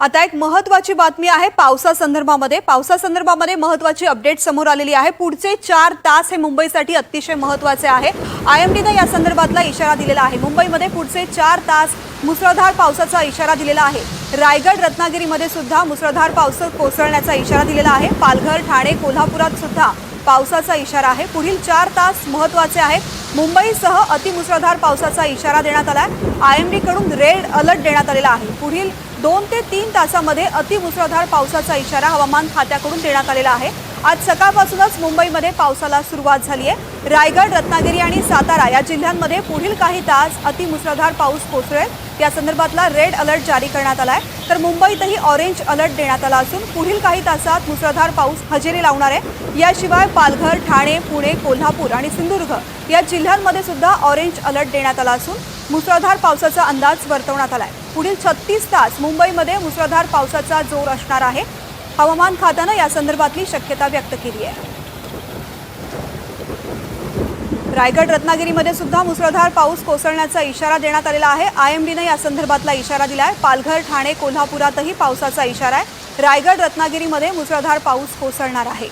आता एक महत्वाची बातमी आहे पावसासंदर्भामध्ये पावसासंदर्भामध्ये महत्वाची अपडेट समोर आलेली आहे. पुढचे चार तास हे मुंबईसाठी अतिशय महत्त्वाचे आहे. आय एम डीनं या संदर्भातला इशारा दिलेला आहे. मुंबईमध्ये पुढचे चार तास मुसळधार पावसाचा इशारा दिलेला आहे. रायगड रत्नागिरीमध्ये सुद्धा मुसळधार पावस कोसळण्याचा इशारा दिलेला आहे. पालघर ठाणे कोल्हापुरात सुद्धा पावसाचा इशारा आहे. पुढील चार तास महत्त्वाचे आहेत. मुंबईसह अतिमुसळधार पावसाचा इशारा देण्यात आला आहे आय एम डीकडून रेड अलर्ट देण्यात आलेला आहे. पुढील दोन ते तीन तासामध्ये अतिमुसळधार पावसाचा इशारा हवामान खात्याकडून देण्यात आलेला आहे. आज सकाळपासूनच मुंबईमध्ये पावसाला सुरुवात झाली आहे रायगड रत्नागिरी आणि सातारा या जिल्ह्यांमध्ये पुढील काही तास अतिमुसळधार पाऊस कोसळेल. या संदर्भातला रेड अलर्ट जारी करण्यात आला आहे तर मुंबईतही ऑरेंज अलर्ट देण्यात आला असून पुढील काही तासात मुसळधार पाऊस हजेरी लावणार आहे. याशिवाय पालघर ठाणे पुणे कोल्हापूर आणि सिंधुदुर्ग या जिल्ह्यांमध्ये सुद्धा ऑरेंज अलर्ट देण्यात आला असून मुसळधार पावसाचा अंदाज वर्तवण्यात आला आहे पुढील छत्तीस तास मुंबईमध्ये मुसळधार पावसाचा जोर असणार आहे. हवामान खात्यानं या संदर्भातली शक्यता व्यक्त केली आहे. रायगड रत्नागिरीमध्ये सुद्धा मुसळधार पाऊस कोसळण्याचा इशारा देण्यात आलेला आहे. आय एम डीनं या संदर्भातला इशारा दिला आहे पालघर ठाणे कोल्हापुरातही पावसाचा इशारा आहे. रायगड रत्नागिरीमध्ये मुसळधार पाऊस कोसळणार आहे.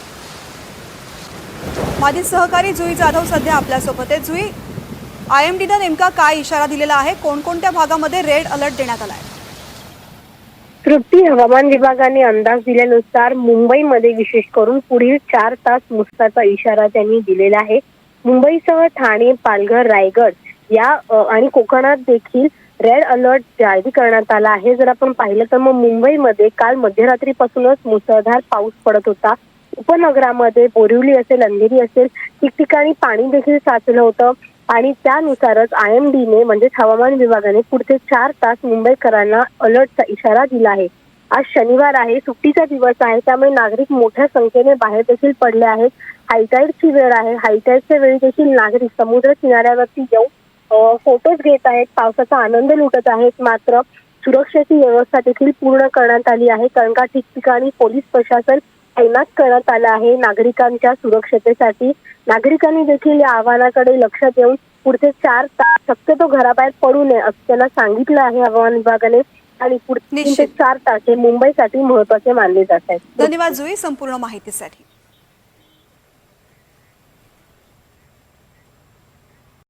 माझी सहकारी जुई जाधव सध्या आपल्यासोबत आहे जुई आय एम डीनं नेमका काय इशारा दिलेला आहे? कोणकोणत्या भागामध्ये रेड अलर्ट देण्यात आला आहे तृप्ती हवामान विभागाने अंदाज दिल्यानुसार मुंबईमध्ये विशेष करून पुढील चार तास मुस्ताचा इशारा त्यांनी दिलेला आहे. मुंबईसह ठाणे पालघर रायगड या आणि कोकणात देखील रेड अलर्ट जारी करण्यात आला आहे. जर आपण पाहिलं तर मग मुंबईमध्ये काल मध्यरात्रीपासूनच मुसळधार पाऊस पडत होता. उपनगरामध्ये बोरिवली असेल अंधेरी असेल ठिकठिकाणी पाणी देखील साचलं होतं. आणि त्यानुसारच आय एम डीने म्हणजेच हवामान विभागाने पुढचे चार तास मुंबईकरांना अलर्टचा इशारा दिला आहे. आज शनिवार आहे सुट्टीचा दिवस आहे त्यामुळे नागरिक मोठ्या संख्येने बाहेर देखील पडले आहेत. हायटाईडची वेळ आहे. हायटाईडच्या वेळी देखील नागरिक समुद्र किनाऱ्यावरती येऊन फोटोज घेत आहेत. पावसाचा आनंद लुटत आहेत. मात्र सुरक्षेची व्यवस्था देखील पूर्ण करण्यात आली आहे कारण का ठिकठिकाणी पोलीस प्रशासन तैनात करण्यात आलं आहे. नागरिकांच्या सुरक्षतेसाठी नागरिकांनी देखील या आव्हानाकडे लक्ष देऊन पुढचे चार तास शक्यतो घराबाहेर पडू नये असं त्यांना सांगितलं आहे हवामान विभागाने. आणि पुढचे. चार तास हे मुंबईसाठी महत्त्वाचे मानले जात आहेत. धन्यवाद जुई संपूर्ण माहितीसाठी.